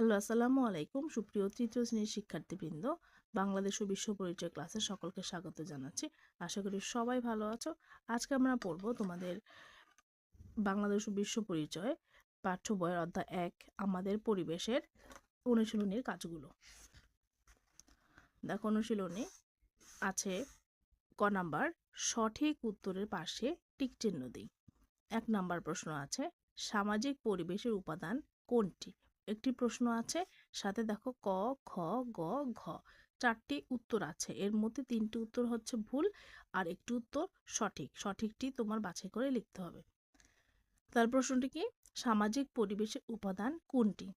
Hello, আসসালামু আলাইকুম। সুপ্রিয় তৃতীয় শ্রেণির শিক্ষার্থীবৃন্দ, বাংলাদেশ ও বিশ্ব পরিচয় ক্লাসে সকলকে স্বাগত জানাচ্ছি। আশা করি সবাই ভালো আছো। আজকে আমরা পড়ব তোমাদের বাংলাদেশ ও বিশ্ব পরিচয় পাঠ্য বইয়ের অধ্যায় এক, আমাদের পরিবেশের অনুশীলনীর কাজগুলো। দেখো, অনুশীলনী আছে ক নাম্বার, সঠিক উত্তরের পাশে টিক চিহ্ন দিই। এক নাম্বার প্রশ্ন আছে, সামাজিক পরিবেশের উপাদান কোনটি? একটি প্রশ্ন আছে। সাথে দেখো ক, খ, গ, ঘ। চারটি উত্তর আছে। এর মধ্যে তিনটি উত্তর হচ্ছে ভুল আর একটি উত্তর সঠিক। সঠিকটি তোমার বাছাই করে লিখতে হবে। তার প্রশ্নটি কি? সামাজিক পরিবেশের উপাদান কোনটি?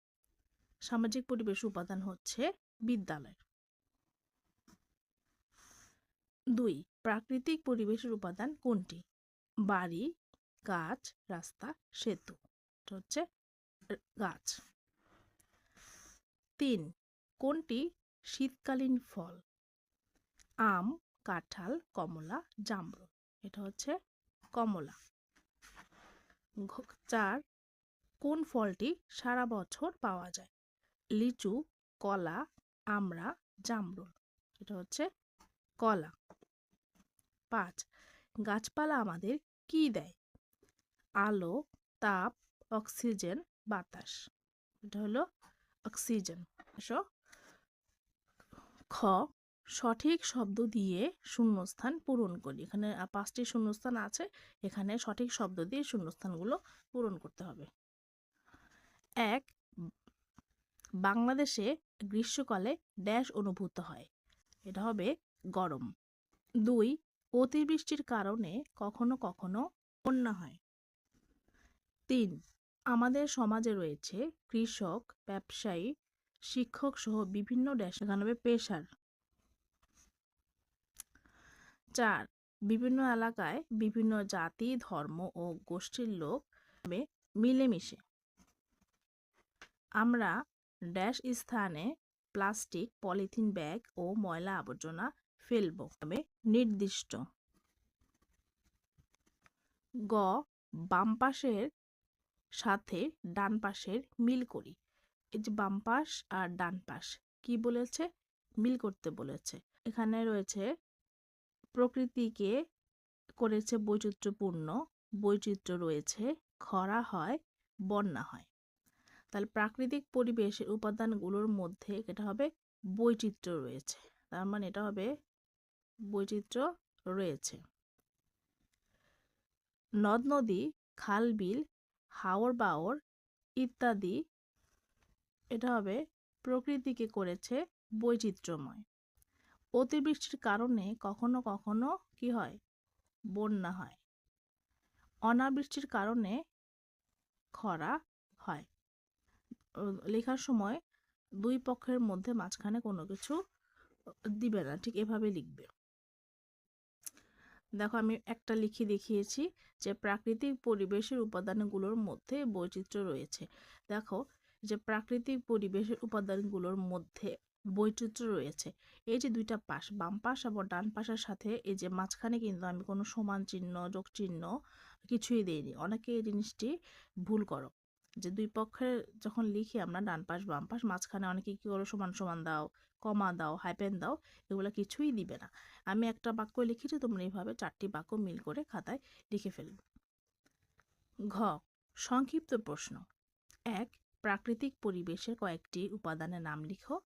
সামাজিক পরিবেশ উপাদান হচ্ছে বিদ্যালয়। দুই, প্রাকৃতিক পরিবেশের উপাদান কোনটি? বাড়ি, গাছ, রাস্তা, সেতু। হচ্ছে গাছ। তিন। কোনটি শীতকালীন ফল? আম, কাঁঠাল, কমলা, জামরুল। এটা হচ্ছে কমলা। চার। কোন ফলটি সারা বছর পাওয়া যায়? লিচু, কলা, আমড়া, জামরুল। এটা হচ্ছে কলা। পাঁচ। গাছপালা আমাদের কি দেয়? আলো, তাপ, অক্সিজেন, বাতাস। এটা হলো অক্সিজেন এসো খ, সঠিক শব্দ দিয়ে শূন্যস্থান পূরণ করি। এখানে পাঁচটি শূন্যস্থান আছে, এখানে সঠিক শব্দ দিয়ে শূন্যস্থানগুলো পূরণ করতে হবে। এক, বাংলাদেশে গ্রীষ্মকালে ড্যাশ অনুভূত হয়। এটা হবে গরম। দুই, অতিবৃষ্টির কারণে কখনো কখনো বন্যা হয়। তিন আমাদের সমাজে রয়েছে কৃষক, ব্যবসায়ী, শিক্ষক সহ বিভিন্ন ড্যাশ পেশার। চার, বিভিন্ন এলাকায় বিভিন্ন জাতি, ধর্ম ও গোষ্ঠীর লোক মিলেমিশে। আমরা ড্যাশ স্থানে প্লাস্টিক, পলিথিন ব্যাগ ও ময়লা আবর্জনা ফেলব তবে নির্দিষ্ট। গ, বাম পাশের সাথে ডান পাশের মিল করি। এই যে বাম পাশ আর ডান পাশ, কি বলেছে? মিল করতে বলেছে। এখানে রয়েছে, প্রকৃতিকে করেছে বৈচিত্র্যপূর্ণ, বৈচিত্র্য রয়েছে, খরা হয়, বন্যা হয়। তাহলে প্রাকৃতিক পরিবেশের উপাদানগুলোর মধ্যে এটা হবে বৈচিত্র্য রয়েছে। তার মানে এটা হবে বৈচিত্র্য রয়েছে। নদ, নদী, খাল, বিল হাওর বাওর ইত্যাদি। এটা হবে প্রকৃতিকে করেছে বৈচিত্র্যময়। অতিবৃষ্টির কারণে কখনো কখনো কি হয়? বন্যা হয়। অনাবৃষ্টির কারণে খরা হয়। লেখার সময় দুই পক্ষের মধ্যে মাঝখানে কোনো কিছু দিবে না, ঠিক এভাবে লিখবে। দেখো আমি একটা লিখে দেখিয়েছি যে প্রাকৃতিক পরিবেশের উপাদানগুলোর মধ্যে বৈচিত্র্য রয়েছে। দেখো যে প্রাকৃতিক পরিবেশের উপাদানগুলোর মধ্যে বৈচিত্র্য রয়েছে। এই যে দুইটা পাশ, বাম পাশ এবং ডান পাশের সাথে এই যে মাঝখানে কিন্তু আমি কোনো সমান চিহ্ন যোগ চিহ্ন কিছুই দিইনি। অনেকে এই জিনিসটি ভুল করো। যে দুই পক্ষের যখন লিখি আমরা ডান পাশ, বাম পাশ, মাঝখানে অনেকে কী করো, সমান সমান দাও, কমা দাও হাইপেন দাও, এগুলো কিছুই দিবে না। আমি একটা বাক্য লিখেছি, তোমরা এইভাবে চারটি বাক্য মিল করে খাতায় লিখে ফেলবে। ঘ, সংক্ষিপ্ত প্রশ্ন। এক, প্রাকৃতিক পরিবেশের কয়েকটি উপাদানের নাম লিখো।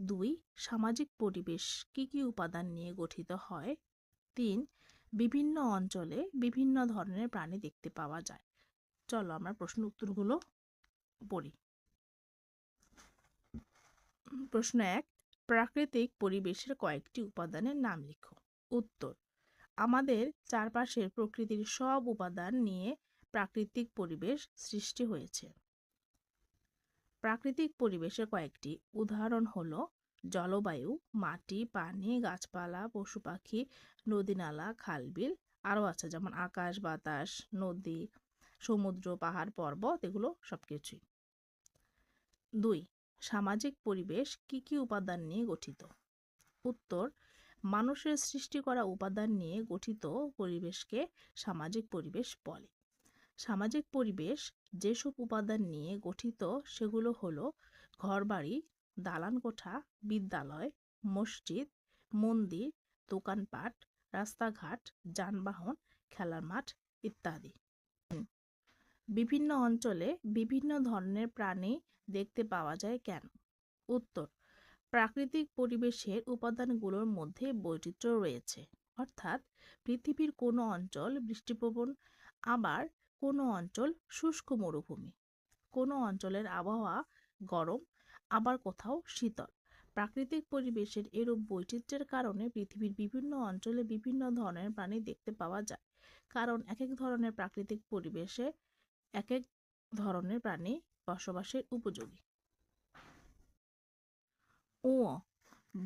দুই, সামাজিক পরিবেশ কি কি উপাদান নিয়ে গঠিত হয়। তিন, বিভিন্ন অঞ্চলে বিভিন্ন ধরনের প্রাণী দেখতে পাওয়া যায়। চলো আমরা প্রশ্ন উত্তরগুলো পড়ি। প্রশ্ন এক, প্রাকৃতিক পরিবেশের কয়েকটি উপাদানের নাম লিখো। উত্তর, আমাদের চারপাশের প্রকৃতির সব উপাদান নিয়ে প্রাকৃতিক পরিবেশ সৃষ্টি হয়েছে। প্রাকৃতিক পরিবেশের কয়েকটি উদাহরণ হল, জলবায়ু, মাটি, পানি, গাছপালা, পশু পাখি নদীনালা খালবিল আরও আছে যেমন আকাশ, বাতাস, নদী সমুদ্র, পাহাড়, পর্বত এগুলো সব কিছুই দুই, সামাজিক পরিবেশ কি কি উপাদান নিয়ে গঠিত? উত্তর, মানুষের সৃষ্টি করা উপাদান নিয়ে গঠিত পরিবেশকে সামাজিক পরিবেশ বলে। সামাজিক পরিবেশ যেসব উপাদান নিয়ে গঠিত সেগুলো হলো ঘরবাড়ি দালান কোঠা বিদ্যালয়, মসজিদ, মন্দির, দোকানপাট, রাস্তাঘাট, যানবাহন, খেলার মাঠ ইত্যাদি। বিভিন্ন অঞ্চলে বিভিন্ন ধরনের প্রাণী দেখতে পাওয়া যায় কেন? উত্তর, প্রাকৃতিক পরিবেশের উপাদানগুলোর মধ্যে বৈচিত্র্য রয়েছে। অর্থাৎ পৃথিবীর কোনো অঞ্চল বৃষ্টিপ্রবণ, আবার কোনো অঞ্চল শুষ্ক মরুভূমি। কোনো অঞ্চলের আবহাওয়া গরম, আবার কোথাও শীতল। প্রাকৃতিক পরিবেশের এরূপ বৈচিত্র্যের কারণে পৃথিবীর বিভিন্ন অঞ্চলে বিভিন্ন ধরনের প্রাণী দেখতে পাওয়া যায়। কারণ এক এক ধরনের প্রাকৃতিক পরিবেশে এক এক ধরনের প্রাণী বসবাসের উপযোগী। ও,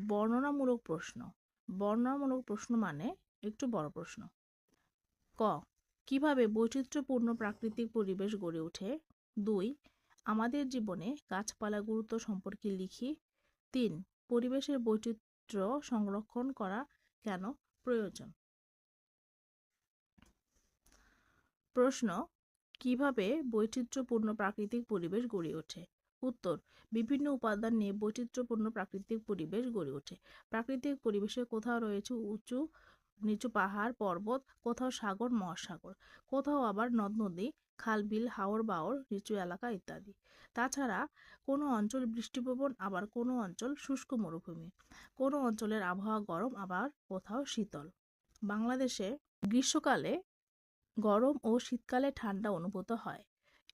বর্ণনামূলক প্রশ্ন। বর্ণনামূলক প্রশ্ন মানে একটু বড় প্রশ্ন। ক, কীভাবে বৈচিত্র্যপূর্ণ প্রাকৃতিক পরিবেশ গড়ে ওঠে? দুই, আমাদের জীবনে গাছপালা গুরুত্ব সম্পর্কে লিখি। তিন, পরিবেশের বৈচিত্র্য সংরক্ষণ করা কেন প্রয়োজন? প্রশ্ন কীভাবে বৈচিত্র্যপূর্ণ প্রাকৃতিক পরিবেশ গড়ে ওঠে? উত্তর, বিভিন্ন উপাদান নিয়ে বৈচিত্র্যপূর্ণ প্রাকৃতিক পরিবেশ গড়ে ওঠে। প্রাকৃতিক পরিবেশে কোথাও রয়েছে উঁচু, নিচু পাহাড়, পর্বত, কোথাও সাগর, মহাসাগর, কোথাও আবার নদ নদী খাল বিল হাওর বাওর নিচু এলাকা ইত্যাদি। তাছাড়া কোনো অঞ্চল বৃষ্টিপ্রবণ, আবার কোনো অঞ্চল শুষ্ক মরুভূমি। কোনো অঞ্চলের আবহাওয়া গরম, আবার কোথাও শীতল। বাংলাদেশে গ্রীষ্মকালে গরম ও শীতকালে ঠান্ডা অনুভূত হয়।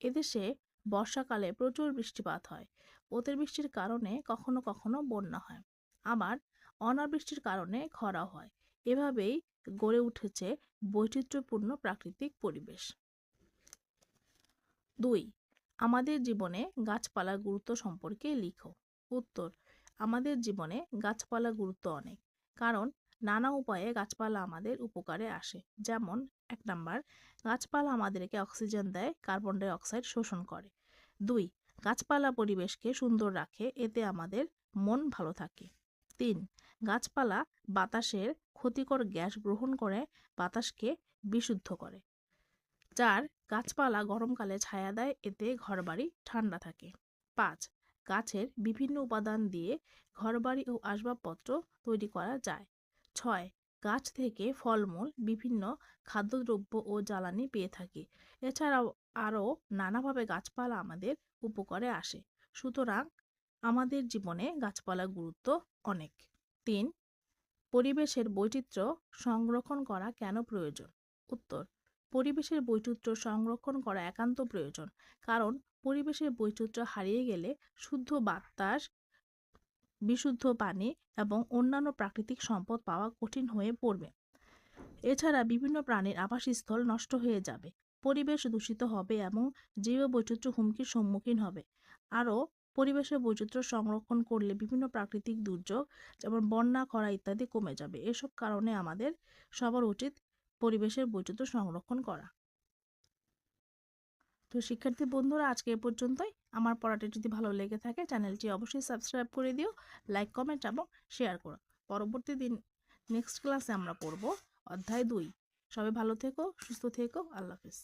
এদেশে বর্ষাকালে প্রচুর বৃষ্টিপাত হয়। অতিবৃষ্টির কারণে কখনো কখনো বন্যা হয়। আবার অনাবৃষ্টির কারণে খরাও হয়। এভাবেই গড়ে উঠেছে বৈচিত্র্যপূর্ণ প্রাকৃতিক পরিবেশ। দুই, আমাদের জীবনে গাছপালার গুরুত্ব সম্পর্কে লিখো। উত্তর, আমাদের জীবনে গাছপালা গুরুত্ব অনেক। কারণ নানা উপায়ে গাছপালা আমাদের উপকারে আসে। যেমন, এক নাম্বার, গাছপালা আমাদেরকে অক্সিজেন দেয়, কার্বন ডাই অক্সাইড শোষণ করে। দুই, গাছপালা পরিবেশকে সুন্দর রাখে, এতে আমাদের মন ভালো থাকে। তিন, গাছপালা বাতাসের ক্ষতিকর গ্যাস গ্রহণ করে, বাতাসকে বিশুদ্ধ করে। চার, গাছপালা গরমকালে ছায়া দেয়, এতে ঘরবাড়ি ঠান্ডা থাকে। পাঁচ, গাছের বিভিন্ন উপাদান দিয়ে ঘরবাড়ি ও আসবাবপত্র তৈরি করা যায়। ছয় গাছ থেকে ফলমূল, বিভিন্ন খাদ্যদ্রব্য ও জ্বালানি পেয়ে থাকি। এছাড়াও আরও নানাভাবে গাছপালা আমাদের উপকারে আসে। সুতরাং আমাদের জীবনে গাছপালার গুরুত্ব অনেক। তিন, পরিবেশের বৈচিত্র্য সংরক্ষণ করা কেন প্রয়োজন? উত্তর, পরিবেশের বৈচিত্র্য সংরক্ষণ করা একান্ত প্রয়োজন। কারণ পরিবেশের বৈচিত্র্য হারিয়ে গেলে শুদ্ধ বাতাস বিশুদ্ধ পানি এবং অন্যান্য প্রাকৃতিক সম্পদ পাওয়া কঠিন হয়ে পড়বে। এছাড়া বিভিন্ন প্রাণীর আবাসস্থল নষ্ট হয়ে যাবে, পরিবেশ দূষিত হবে এবং জৈব বৈচিত্র্য হুমকির সম্মুখীন হবে। আরও পরিবেশের বৈচিত্র্য সংরক্ষণ করলে বিভিন্ন প্রাকৃতিক দুর্যোগ যেমন বন্যা, খরা ইত্যাদি কমে যাবে। এসব কারণে আমাদের সবার উচিত পরিবেশের বৈচিত্র্য সংরক্ষণ করা। তো শিক্ষার্থী বন্ধুরা, আজকে এ পর্যন্তই। আমার পড়াটি যদি ভালো লেগে থাকে, চ্যানেলটি অবশ্যই সাবস্ক্রাইব করে দিও, লাইক, কমেন্ট এবং শেয়ার করো। পরবর্তী দিন, নেক্সট ক্লাসে আমরা পড়ব অধ্যায় দুই। সবাই ভালো থেকো, সুস্থ থেকো, আল্লাহ হাফিজ।